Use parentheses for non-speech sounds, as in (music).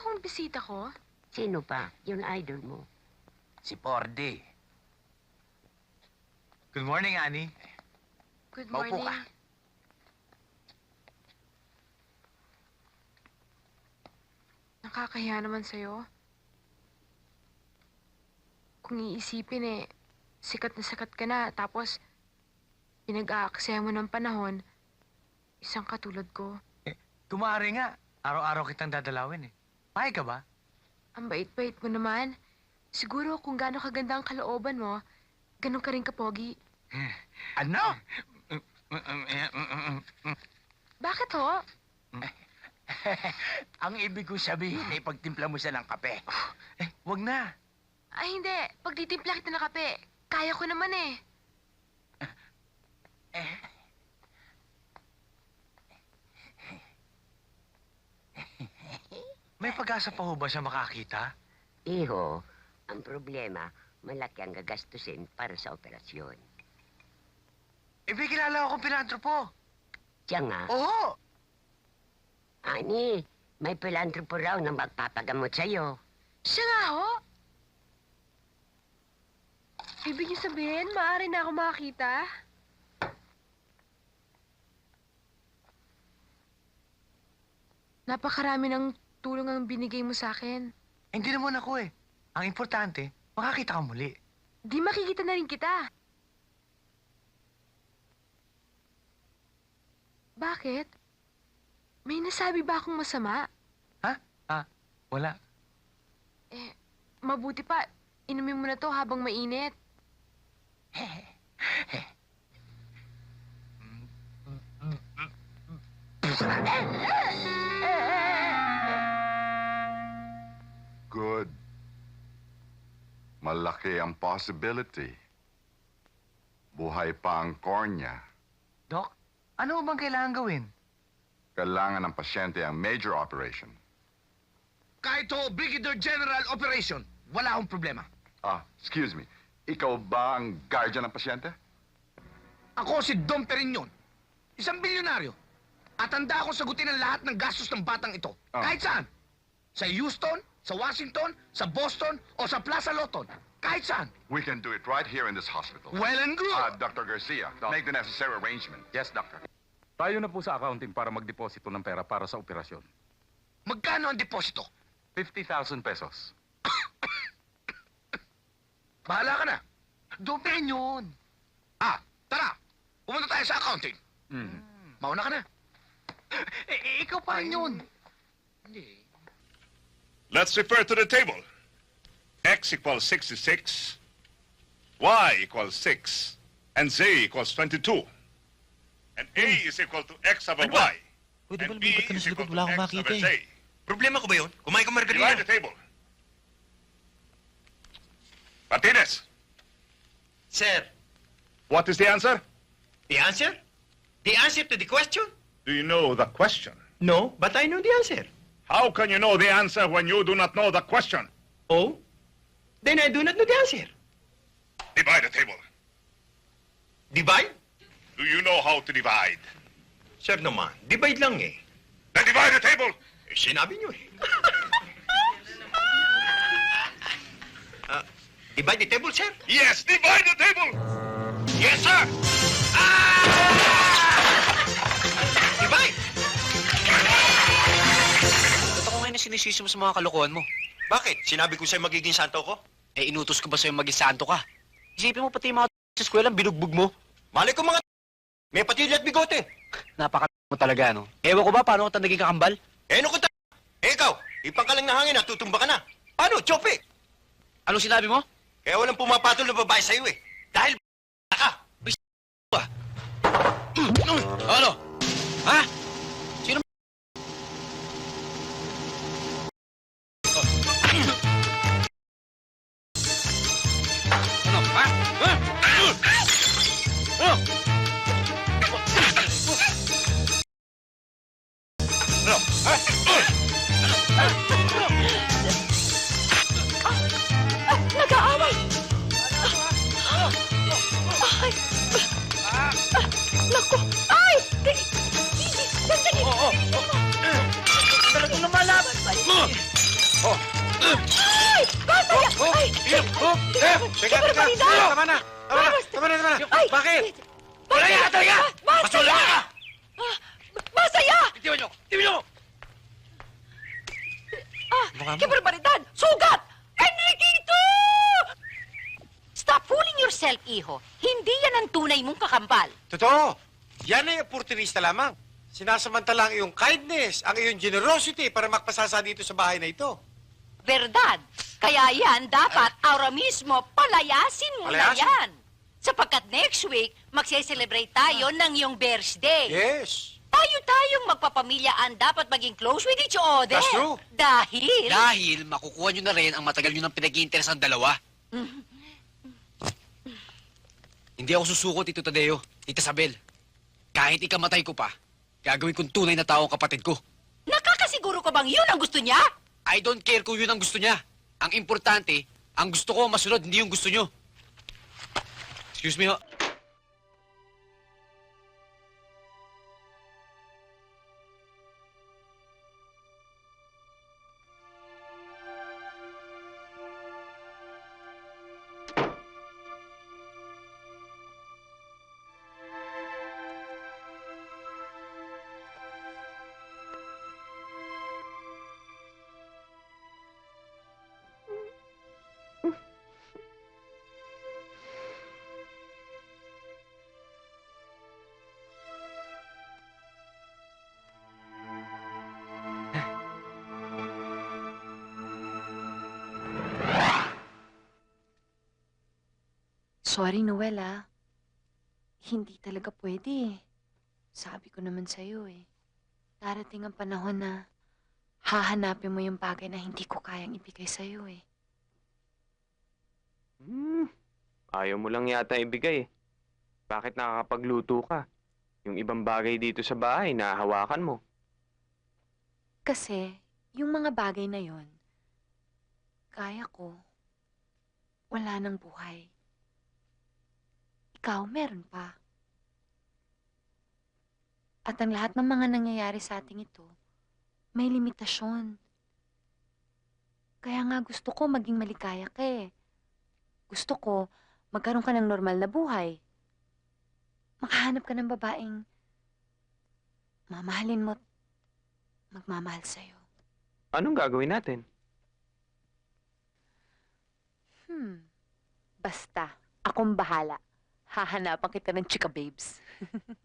akong bisita ko? Sino pa? Yung idol mo. Si Pordy. Good morning, Annie. Good Maupo morning. ka. Nakakahiya naman sa'yo. Kung iisipin eh, sikat na sikat ka na, tapos pinag-aaksaya mo ng panahon, isang katulad ko. Kumari nga. Araw-araw kitang dadalawin eh. Payag ka ba? Ang bait-bait mo naman. Siguro kung gaano kaganda ang kalooban mo, ganun ka rin kapogi. Ano? Bakit ho? (laughs) Ang ibig ko sabihin ay pagtimpla mo siya ng kape. Eh, wag na. Ay hindi, pag titimpla kita ng kape, kaya ko naman eh. May pag-asa pa ho ba siya makakita? Iho, ang problema, malaki ang gagastusin para sa operasyon. Eh, may kilala akong pilantropo. Siya nga, Oo. Ani, may pilantropo raw na magpapagamot sa'yo. Siya nga ho? Ibig niyo sabihin, maaari na ako makakita? Napakarami ng tulong ang binigay mo sa akin. Hindi naman ako eh. Ang importante, makakita ka muli. Di makikita na rin kita. Bakit? May nasabi ba akong masama? Wala. Eh, mabuti pa, inumin mo na to habang mainit. (laughs) Malaki ang possibility. Buhay pa ang cornea. Doc, ano bang kailangan gawin? Kailangan ng pasyente ang major operation. Kahit ho, Brigadier General Operation, wala akong problema. Ah, excuse me. Ikaw ba ang guardian ng pasyente? Ako si Dom Perignon, isang bilyonaryo. At handa akong sagutin ang lahat ng gastos ng batang ito. Ah. Kahit saan. Sa Houston, sa Washington, sa Boston, o sa Plaza Loton. Kahit saan. We can do it right here in this hospital. Well and good. Ah, Dr. Garcia, make the necessary arrangement. Yes, doctor. Tayo na po sa accounting para magdeposito ng pera para sa operasyon. Magkano ang deposito? 50,000 pesos. (coughs) Bahala ka na. Yun. Ah, tara. Pumunta tayo sa accounting. Mm. Mauna ka na. Eh, eh, ikaw pa rin yun. Hindi. Let's refer to the table. X equals 66, Y equals 6, and Z equals 22. And A is equal to X over Y. Pwede ba And B lumipat ka na is sa equal likod? to akong X makita over eh. Z. Problema ko ba yun? Kumain ka margarina. Divide the table. Martinez, Sir, what is the answer? the answer? The answer to the question? Do you know the question? No, but I know the answer. How can you know the answer when you do not know the question? Oh? Then I do not know the answer. Divide the table. Divide? Do you know how to divide? Sir naman, divide lang eh. Then divide the table. eh sinabi niyo eh. (laughs) Ah, divide the table, sir? Yes, divide the table. Yes, sir! Ah! Sinisisi mo sa mga kalokohan mo? Bakit? Sinabi ko sa'yo magiging santo ko? Eh, inutos ko ba sa'yo maging santo ka? Isipin mo pati yung mga sa eskwela, binugbog mo. Mali ko mga (laughs) May patilya at bigote. Napaka mo talaga, no? Ewan ko ba paano ka naging kakambal? Eh, ano ko ta... Eh, ikaw, ipang ka lang ng hangin at tutumba ka na. Paano, Chope? Anong sinabi mo? Kaya walang pumapatol na babae sa'yo eh. Naku! Ay! Sandali! Oo. Talagang lumalaban. Oh. Ay! Basta! Oh, Ay! Oh, eh, teka, teka. Tama na. Tama na. Tama na, tama na. Ay! Bakit? Wala ka talaga! Masaya! Masaya! Itiwan nyo! Itiwan nyo! Ah, Mukha mo. kay barbaridad! Sugat! Enriquito! Stop fooling yourself, iho. Hindi yan ang tunay mong kakambal. Totoo. Yan ay oportunista lamang. Sinasamantala ang iyong kindness, ang iyong generosity para makpasasa dito sa bahay na ito. Verdad. Kaya yan, dapat ahora mismo palayasin mo na Palayasin? yan. Sapagkat next week, magse-celebrate tayo ng iyong birthday. Yes. Tayo-tayong magpapamilya ang dapat maging close with each other. That's true. Dahil... Dahil makukuha nyo na rin ang matagal nyo ng pinag-iinteres ng dalawa. Hindi ako susuko, Tito Tadeo, Tita Sabel. Kahit ikamatay ko pa, gagawin kong tunay na tao ang kapatid ko. Nakakasiguro ka bang yun ang gusto niya? I don't care kung yun ang gusto niya. Ang importante, ang gusto ko masunod, hindi yung gusto nyo. Excuse me ho. Sorry, Noel, ah. Hindi talaga pwede, eh. Sabi ko naman sa'yo, eh. Darating ang panahon na hahanapin mo yung bagay na hindi ko kayang ibigay sa'yo, eh. Hmm. Ayaw mo lang yata ibigay. eh. Bakit nakakapagluto ka? Yung ibang bagay dito sa bahay, nahahawakan mo. Kasi, yung mga bagay na yon, kaya ko, wala nang buhay. Ikaw, meron pa. At ang lahat ng mga nangyayari sa ating ito, may limitasyon. Kaya nga gusto ko maging maligaya ka eh. Gusto ko magkaroon ka ng normal na buhay. Makahanap ka ng babaeng mamahalin mo at magmamahal sa'yo. Anong gagawin natin? Hmm. Basta, akong bahala. Hahanapan kita ng chika babes. (laughs)